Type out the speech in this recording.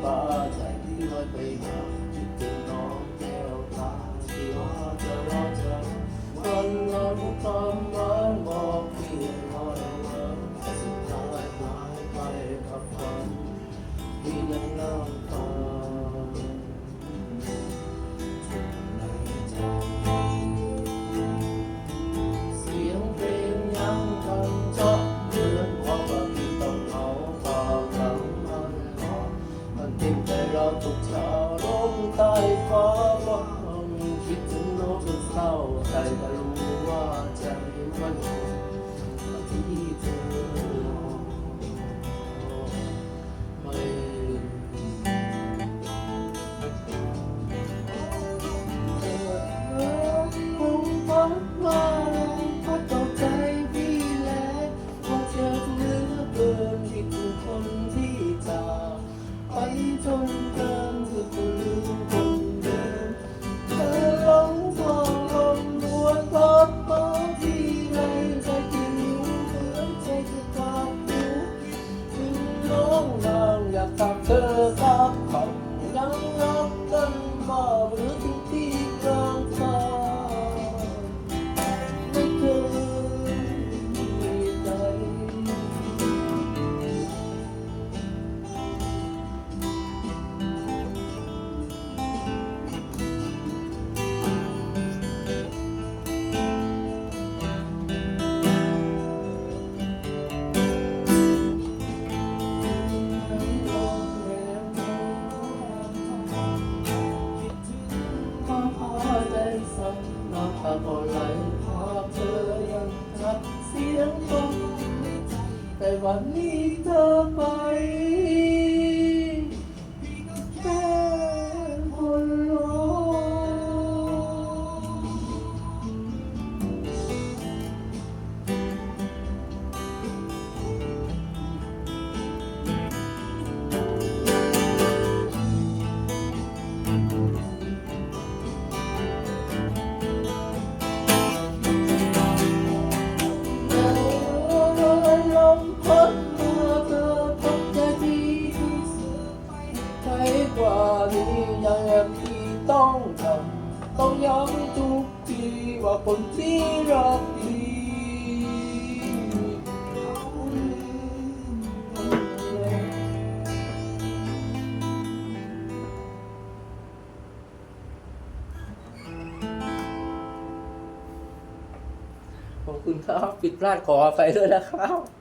不再离开背包 dari luar jangan พอไหลพาเธอยังชัดเสียงลมแต่วันนี้เธอไป ต้องทำต้องย้ำทุกทีว่าคนที่รักดีขอบคุณครับ ผิดพลาดขออภัยด้วยนะครับ